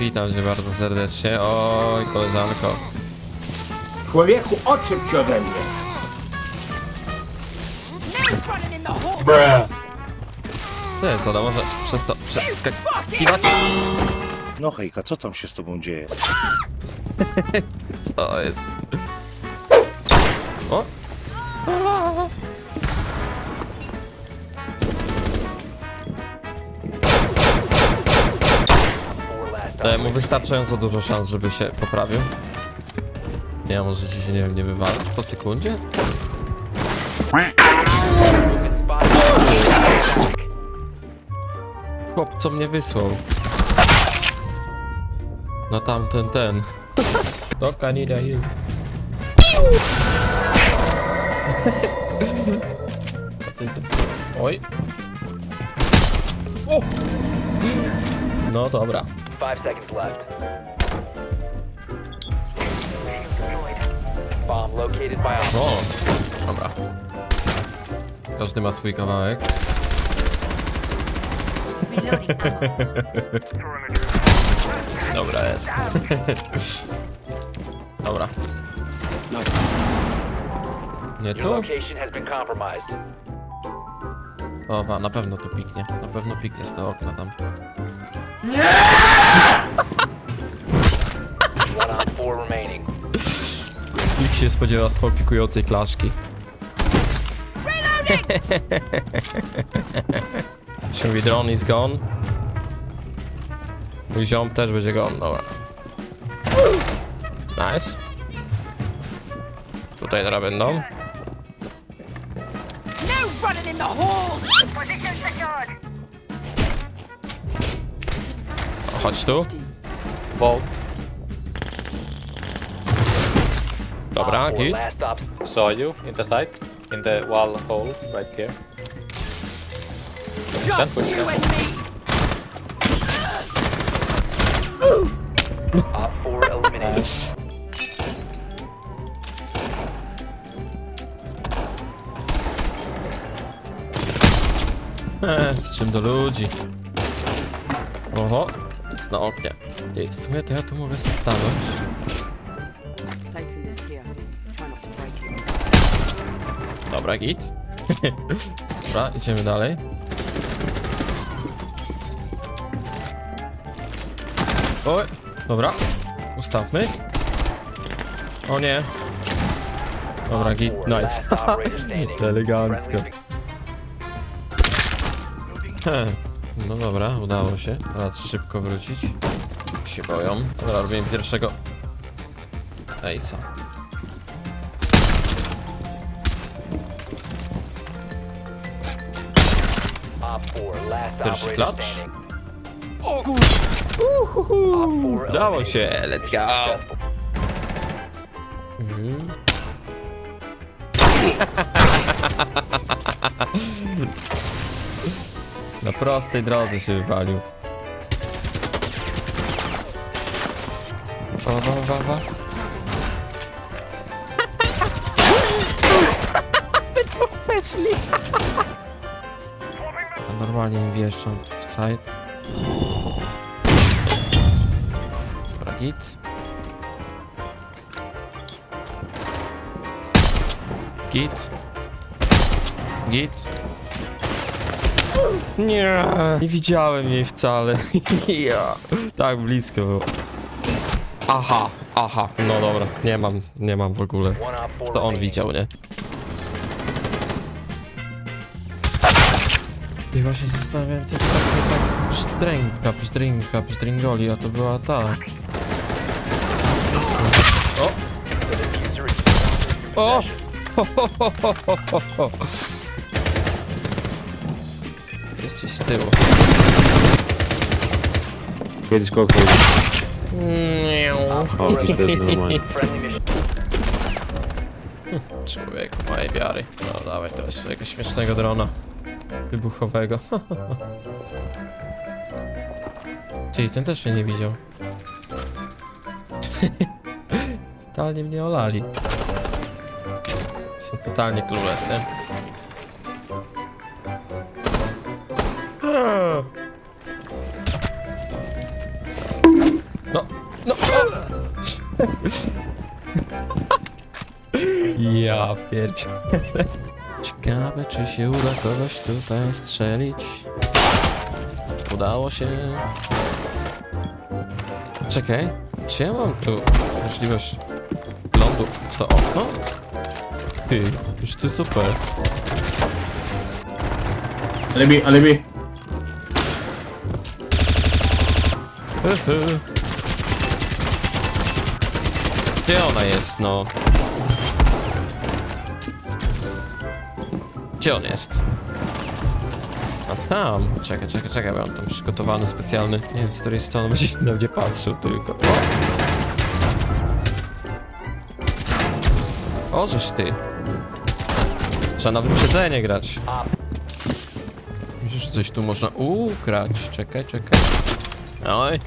Witam cię bardzo serdecznie. Oj, koleżanko. Człowieku, odczep się ode mnie. To jest ona, może przez to przeskakiwać? No hejka, co tam się z tobą dzieje? Co jest? O! Daję mu wystarczająco dużo szans, żeby się poprawił. Ja możecie się, nie nie wywalać po sekundzie? Chłop, co mnie wysłał? No tamten, ten. Doka nie daje. A coś zepsuło. Oj. O! No dobra. Five seconds left. Bomb located by. O, dobra. Każdy ma swój kawałek. Dobra, jest. Dobra. Nie Your tu? location has been. O, na pewno tu piknie. Na pewno piknie z tego okna tam. Nie! 4 remaining. Nikt się nie spodziewa spopikującej klaszki. się mówi, drone is gone. Mój ziom też będzie gone, dobra. Nice. Tutaj teraz będą. No running in the chodź tu. Vault. Dobra, Four git. Saw you in the side. In the wall hole right here. Don't push You them. and me! Op four eliminated. Z czym do ludzi. Oho, jest na oknie. Ty, w sumie to ja tu mogę sobie stanąć. Dobra, git. Dobra, idziemy dalej. Oj, dobra. Ustawmy. O nie. Dobra, git, nice. Elegancko. No dobra, udało się. Teraz szybko wrócić. Się boją. Dobra, robimy pierwszego... Ejsa. Pierwszy klacz. Op four Udało się, let's go! Mhm. Na prostej drodze się wywalił. Wa, wa, wa, wa. Weszli. Normalnie mi wjeżdżą w side. Dobra, git. Git. Git. Nie, nie widziałem jej wcale. ja. Tak blisko było. Aha, aha, no dobra, nie mam, nie mam w ogóle. To on widział, nie? I właśnie się zastanawiałem, co to tak, tak psztręga, psztręga, psztręgoli, a to była ta. O! O! Ho, ho, ho, ho, ho, ho, ho. Jest gdzieś z tyłu. Kiedyś four O, jakiś też normalnie. Człowiek mojej wiary. No dawaj to swojego śmiesznego drona. Wybuchowego. Czyli ten też mnie nie widział. Totalnie mnie olali. Są totalnie cluelessy. No! Ja pierdzie. Ciekawe, czy się uda kogoś tutaj strzelić. Udało się. Czekaj, czy ja mam tu możliwość lądu w to okno? Ty, już ty super. Alibi, alibi. Gdzie ona jest, no? Gdzie on jest? A tam. Czekaj, czekaj, czekaj, mam tam przygotowany specjalny. Nie wiem, z której strony będzie się na mnie patrzył tylko. O! O, żeś ty. Trzeba na wyprzedzenie grać. Myślisz, że coś tu można ugrać? Czekaj, czekaj. Oj,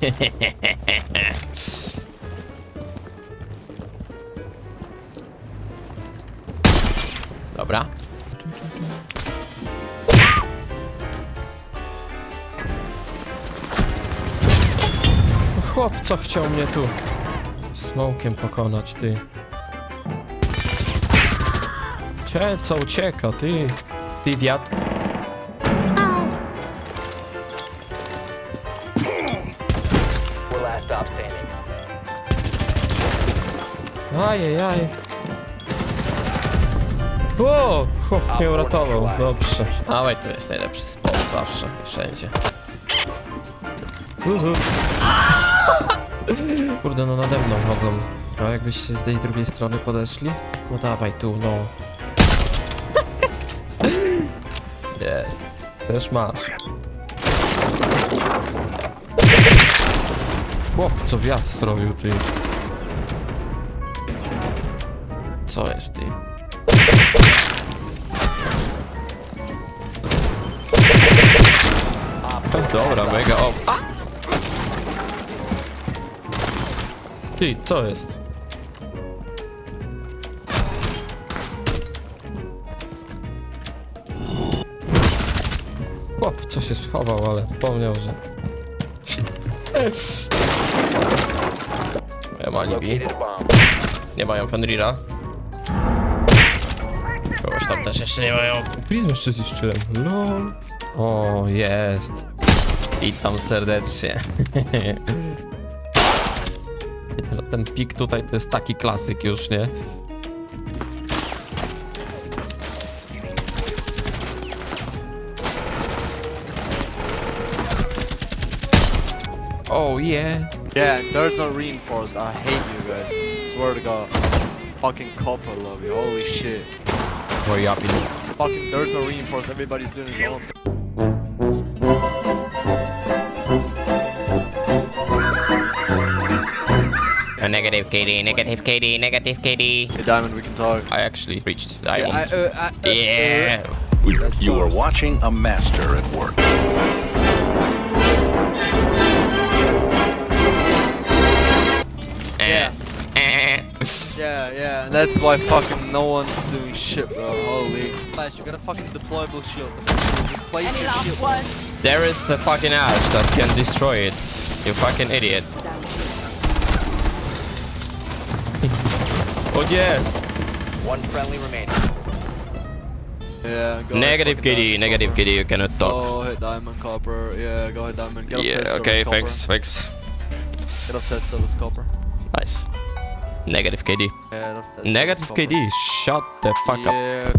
Dobra. Chłop, co chciał mnie tu smokiem pokonać, ty? Cie, co ucieka, ty? Ty wiatr. Ajajaj. O, chłop mnie uratował, dobrze. Dawaj, tu jest najlepszy spot zawsze i wszędzie. Uhu. Kurde, no nade mną chodzą. A jakbyście z tej drugiej strony podeszli? No dawaj tu, no. Jest. Chcesz, masz. Chłop, co wjazd zrobił, ty. Co jest, ty? Dobra, mega o. A! Ty, co jest? Chłop, co się schował, ale pomniał, że... Mam alibi. Nie mają Fenrira. Kogoś tam też jeszcze nie mają. Prizm jeszcze zniszczyłem. O, jest. Witam serdecznie. Ten pik tutaj to jest taki klasyk już, nie? Oh yeah. Yeah, dirt's not reinforced. I hate you guys. Swear to God. Fucking copper love you. Holy shit. You up in? Fucking dirt's not reinforced. Everybody's doing his own. Negative KD, negative KD, negative KD. Hey, Diamond, we can talk. I actually reached Yeah, diamond. I, uh, I, uh, Yeah. You are watching a master at work. Yeah. Yeah, yeah, and that's why fucking no one's doing shit, bro. Holy. Flash, you got a fucking deployable shield. Just place Any your last shield. one? There is a fucking ash that can destroy it. You fucking idiot. Oh yeah. One friendly remaining. Yeah, go ahead, Negative fucking KD, Diamond, negative copper. KD, you cannot talk. Go ahead, Diamond Copper. Yeah, go ahead, Diamond. Get up Yeah, test okay, service, copper. thanks, thanks. Get up test service, copper. Nice. Negative KD. Yeah, get up test Negative service, copper. KD, shut the fuck up. Yeah,